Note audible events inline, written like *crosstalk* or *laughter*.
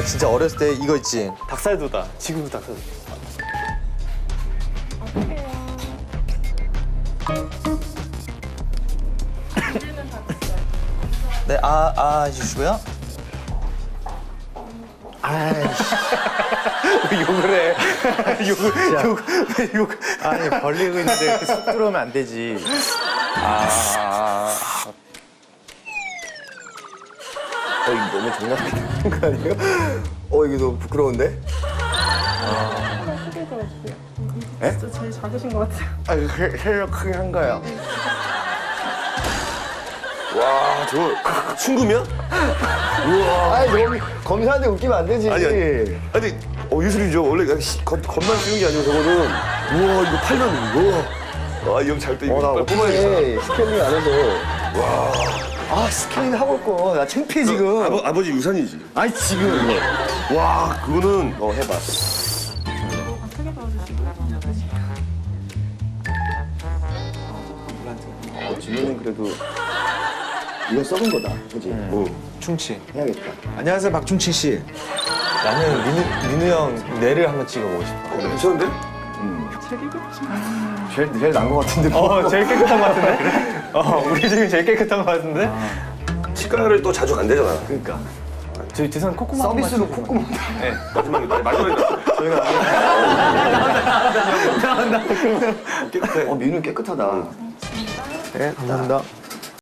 내가 진짜 어렸을 때 이거 있지 닭살도다 지금도 닭살 네, 아, 아, 해주시고요. 아이씨. 왜 욕을 해? 욕을, 욕, 왜 욕. 아니, 벌리고 있는데 이렇게 속 들어오면 안 되지. 아. 어, 이거 너무 장난치는 거 아니에요? 어, 이게 너무 부끄러운데? 크게 들어주세요. 에? 진짜 제일 작으신 것 같아요. 아, 이거 헬- 헬로 크게 한 거야. 와, 저 순금이야? 우와. 아니, 너무 검사하는데 웃기면 안 되지. 아니, 아니, 아니, 어, 예술이죠. 원래 그냥 시- 겉, 겉만 쓰는 게 아니고 저거는. 우와, 이거 팔면, 우와. 아, 이 형잘또 어, 나 이거 뽑아야겠다. 어떻게 스케일링 안 해서. 와. 아, 스케일링 하고 올거. 나 창피해, 지금. 아버, 아버지 유산이지. 아니, 지금. 와, 그거는, 어, 해봐. 어, 지금은 그래도. 이거 썩은 거다. 그지? 뭐, 충치. 해야겠다. 안녕하세요, 박충치 씨. 나는 민우, 민우 형 뇌를 한번 찍어보고 싶어. 괜찮은데? 제일 것 같아요. 제일, 제일 나은 거 같은데. 어, 제일 깨끗한 것 같은데? 어, 우리 집이 제일 깨끗한 것 같은데? 치과를 또 자주 간대잖아. 그러니까. 저희 죄송 콧구멍 서비스로 콧구멍. 네. 마지막에, 마지막에. 저희가. *laughs* 어, 민우 깨끗하다. 네, 감사합니다.